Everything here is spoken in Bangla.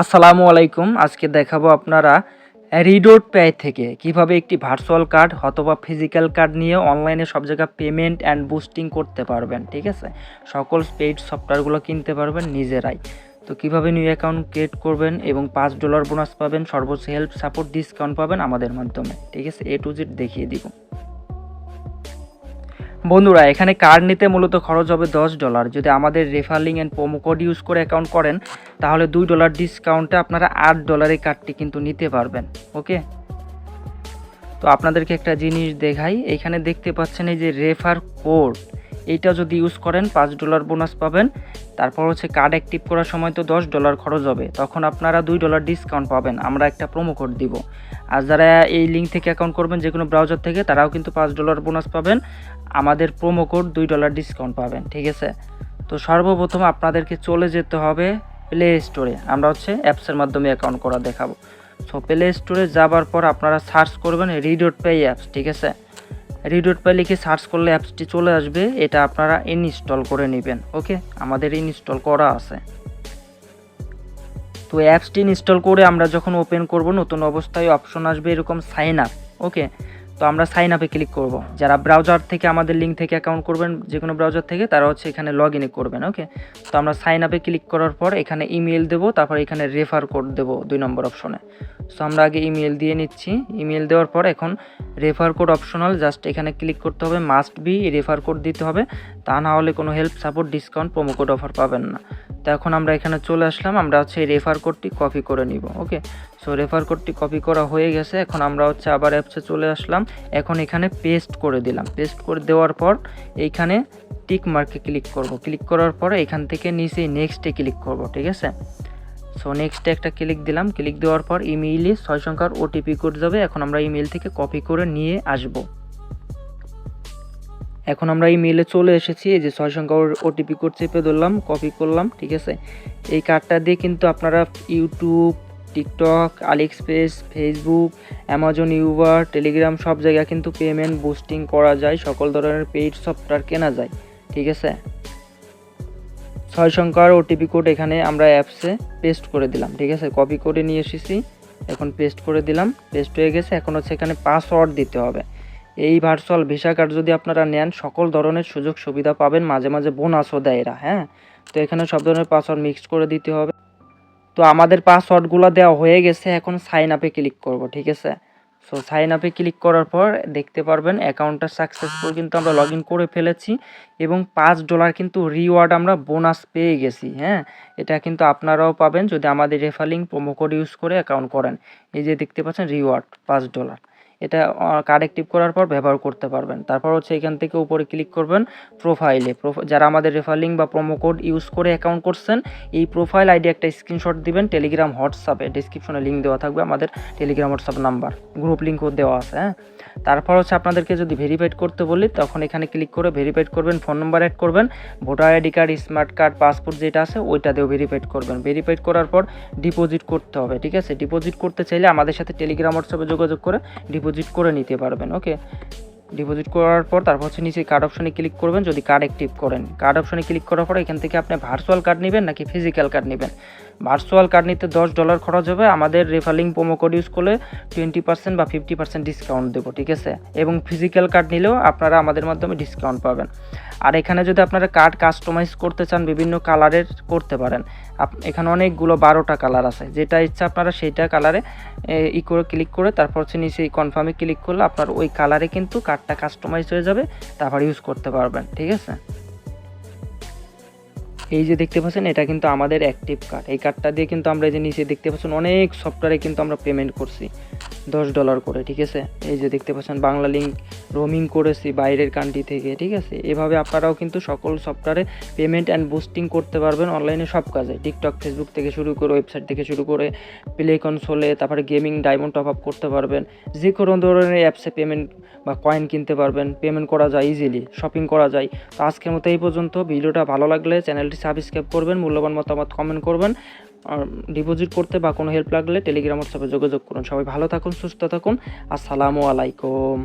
আসসালামু আলাইকুম। আজকে দেখাবো আপনারা রিডোট পে থেকে কীভাবে একটি ভার্চুয়াল কার্ড অথবা ফিজিক্যাল কার্ড নিয়ে অনলাইনে সব জায়গায় পেমেন্ট অ্যান্ড বুস্টিং করতে পারবেন, ঠিক আছে? সকল পেইড সফটওয়্যারগুলো কিনতে পারবেন নিজেরাই। তো কীভাবে নিউ অ্যাকাউন্ট ক্রিয়েট করবেন এবং পাঁচ ডলার বোনাস পাবেন, সর্বোচ্চ হেল্প সাপোর্ট ডিসকাউন্ট পাবেন আমাদের মাধ্যমে, ঠিক আছে? এ টু জেড দেখিয়ে দিব। বন্ধুরা, এখানে কার্ড নিতে মূলত খরচ হবে দশ ডলার। যদি আমাদের referral and promo code use করে অ্যাকাউন্ট করেন, তাহলে দুই ডলার ডিসকাউন্টে আপনারা আট ডলারের কার্ডটি কিন্তু নিতে পারবেন ওকে তো আপনাদেরকে একটা জিনিস দেখাই, এখানে দেখতে পাচ্ছেন এই যে রেফার কোড এইটা যদি ইউজ করেন, পাঁচ ডলার বোনাস পাবেন। তারপর হচ্ছে কার্ড অ্যাক্টিভ করার সময় তো দশ ডলার খরচ হবে, তখন আপনারা দুই ডলার ডিসকাউন্ট পাবেন, আমরা একটা প্রোমো কোড দিব। আর যারা এই লিঙ্ক থেকে অ্যাকাউন্ট করবেন যে কোনো ব্রাউজার থেকে, তারাও কিন্তু পাঁচ ডলার বোনাস পাবেন, আমাদের প্রোমো কোড দুই ডলার ডিসকাউন্ট পাবেন, ঠিক আছে? তো সর্বপ্রথম আপনাদেরকে চলে যেতে হবে প্লে স্টোরে আমরা হচ্ছে অ্যাপসের মাধ্যমে অ্যাকাউন্ট করা দেখাবো। সো প্লে স্টোরে যাবার পর আপনারা সার্চ করবেন রিডোট পে অ্যাপস ঠিক আছে? রিডোট পাই লিখে সার্চ করলে অ্যাপসটি চলে আসবে, এটা আপনারা ইনস্টল করে নেবেন, ওকে? আমাদের ইনস্টল করা আছে। তো অ্যাপসটি ইনস্টল করে আমরা যখন ওপেন করব, নতুন অবস্থায় অপশন আসবে এরকম সাইন আপ ওকে? তো আমরা সাইন আপে ক্লিক করব। যারা ব্রাউজার থেকে আমাদের লিঙ্ক থেকে অ্যাকাউন্ট করবেন যে কোনো ব্রাউজার থেকে, তারা হচ্ছে এখানে লগ ইনে করবেন ওকে তো আমরা সাইন আপে ক্লিক করার পর এখানে ইমেল দেবো, তারপর এখানে রেফার কোড দেবো দুই নম্বর অপশনে সো আমরা আগে ইমেল দিয়ে নিচ্ছি। ইমেল দেওয়ার পর এখন রেফার কোড অপশনাল জাস্ট এখানে ক্লিক করতে হবে মাস্ট বি রেফার কোড দিতে হবে। তা না হলে কোনো help support discount promo code offer পাবেন না। তো এখন আমরা এখানে চলে আসলাম, আমরা হচ্ছে এই রেফার কোডটি কপি করে নিব ওকে সো রেফার কোডটি কপি করা হয়ে গেছে, এখন আমরা হচ্ছে আবার অ্যাপসে চলে আসলাম, এখন এখানে পেস্ট করে দিলাম পেস্ট করে দেওয়ার পর এইখানে টিক মার্কে ক্লিক করব ক্লিক করার পর এখান থেকে নিচে নেক্সটে ক্লিক করব, ঠিক আছে? সো নেক্সটে একটা ক্লিক দিলাম ক্লিক দেওয়ার পর ইমেইলে ছয় সংখ্যার ওটিপি কোড যাবে, এখন আমরা ইমেল থেকে কপি করে নিয়ে আসব। এখন আমরা এই মেলে চলে এসেছি, এই যে ছয় সংখ্যা ওটিপি কোড চেপে ধরলাম কপি করলাম, ঠিক আছে? এই কার্ডটা দিয়ে কিন্তু আপনারা YouTube TikTok AliExpress Facebook Amazon Uber Telegram সব জায়গায় কিন্তু পেমেন্ট বুস্টিং করা যায়, সকল ধরনের পেইড সফটওয়্যার কেনা যায়, ঠিক আছে? ছয় সংখ্যার ওটিপি কোড এখানে আমরা অ্যাপসে পেস্ট করে দিলাম, ঠিক আছে? কপি করে নিয়ে এসেছি, এখন পেস্ট করে দিলাম পেস্ট হয়ে গেছে, এখন হচ্ছে এখানে পাসওয়ার্ড দিতে হবে। এই ভার্চুয়াল ভিসা কার্ড যদি আপনারা নেন, সকল ধরনের সুযোগ সুবিধা পাবেন। মাঝে মাঝে বোনাসও দেয় এরা হ্যাঁ? তো এখানে সব ধরনের পাসওয়ার্ড মিক্সড করে দিতে হবে। তো আমাদের পাসওয়ার্ডগুলো দেওয়া হয়ে গেছে, এখন সাইন আপে ক্লিক করব, ঠিক আছে? সো সাইন আপে ক্লিক করার পর দেখতে পারবেন অ্যাকাউন্টটা সাকসেসফুল কিন্তু আমরা লগ করে ফেলেছি এবং পাঁচ ডলার কিন্তু রিওয়ার্ড আমরা বোনাস পেয়ে গেছি হ্যাঁ? এটা কিন্তু আপনারাও পাবেন যদি আমাদের রেফালিং প্রোমো কোড ইউজ করে অ্যাকাউন্ট করেন। এই যে দেখতে পাচ্ছেন রিওয়ার্ড পাঁচ ডলার এটা কার্ড অ্যাক্টিভ করার পর ব্যবহার করতে পারবেন। তারপর হচ্ছে এখান থেকে উপরে ক্লিক করবেন প্রোফাইলে যারা আমাদের রেফারলিং বা প্রোমো কোড ইউজ করে অ্যাকাউন্ট করছেন, এই প্রোফাইল আইডি একটা স্ক্রিনশট দিবেন টেলিগ্রাম হোয়াটসঅ্যাপে ডিসক্রিপশনে লিঙ্ক দেওয়া থাকবে আমাদের টেলিগ্রাম হোয়াটসঅ্যাপ নাম্বার গ্রুপ লিঙ্কও দেওয়া আছে হ্যাঁ? তারপর হচ্ছে আপনাদেরকে যদি ভেরিফাইড করতে বলি, তখন এখানে ক্লিক করে ভেরিফাইড করবেন ফোন নাম্বার অ্যাড করবেন voter ID card smart card passport যেটা আছে, ওইটা দিয়েও ভেরিফাইড করবেন। ভেরিফাইড করার পর ডিপোজিট করতে হবে, ঠিক আছে? ডিপোজিট করতে চাইলে আমাদের সাথে টেলিগ্রাম হোয়াটসঅ্যাপে যোগাযোগ করে ডিপোজিট করে নিতে পারবেন ওকে ডিপোজিট করার পর তারপর হচ্ছে নিচে কার্ড অপশনে ক্লিক করবেন। যদি কার্ড অ্যাক্টিভ করেন কার্ড অপশনে ক্লিক করার পর এখান থেকে আপনি ভার্চুয়াল কার্ড নেবেন নাকি ফিজিক্যাল কার্ড নেবেন? ভার্চুয়াল কার্ড নিতে দশ ডলার খরচ হবে। আমাদের রেফারিং প্রোমো কোড ইউজ করলে টোয়েন্টি পার্সেন্ট বা ফিফটি পার্সেন্ট ডিসকাউন্ট দেবো, ঠিক আছে? এবং ফিজিক্যাল কার্ড নিলেও আপনারা আমাদের মাধ্যমে ডিসকাউন্ট পাবেন। আর এখানে যদি আপনারা কার্ড কাস্টমাইজ করতে চান, বিভিন্ন কালারের করতে পারেন। এখানে অনেকগুলো বারোটা কালার আছে। যেটা ইচ্ছা আপনারা সেইটা কালারে ই করে ক্লিক করে তারপর হচ্ছে নিচে কনফার্মে ক্লিক করলে আপনার ওই কালারে কিন্তু কার্ডটা কাস্টমাইজ হয়ে যাবে, তারপর ইউজ করতে পারবেন, ঠিক আছে? এই যে দেখতে পাচ্ছেন, এটা কিন্তু আমাদের অ্যাক্টিভ কার্ড এই কার্ডটা দিয়ে কিন্তু আমরা এই যে নিচে দেখতে পাচ্ছেন, অনেক সফটওয়্যারে কিন্তু আমরা পেমেন্ট করছি, দশ ডলার করে, ঠিক আছে? এই যে দেখতে পাচ্ছেন, বাংলা লিঙ্ক রোমিং করেছি বাইরের কান্ট্রি থেকে, ঠিক আছে? এভাবে আপনারাও কিন্তু সকল সফটওয়্যারে পেমেন্ট অ্যান্ড বুস্টিং করতে পারবেন অনলাইনে সব কাজে। টিকটক ফেসবুক থেকে শুরু করে ওয়েবসাইট থেকে শুরু করে প্লে কনসোলে তারপরে গেমিং ডায়মন্ড টপ আপ করতে পারবেন। যে কোনো ধরনের অ্যাপসে পেমেন্ট বা কয়েন কিনতে পারবেন পেমেন্ট করা যায় ইজিলি শপিং করা যায়। তো আজকের মতো এই পর্যন্ত, ভিডিওটা ভালো লাগলে চ্যানেলটি সাবস্ক্রাইব করবেন, মূল্যবান মতামত কমেন্ট করবেন। আর ডিপোজিট করতে বা কোনো হেল্প লাগলে টেলিগ্রাম হোয়াটসঅ্যাপে যোগাযোগ করুন। সবাই ভালো থাকুন, সুস্থ থাকুন। আসসালামু আলাইকুম।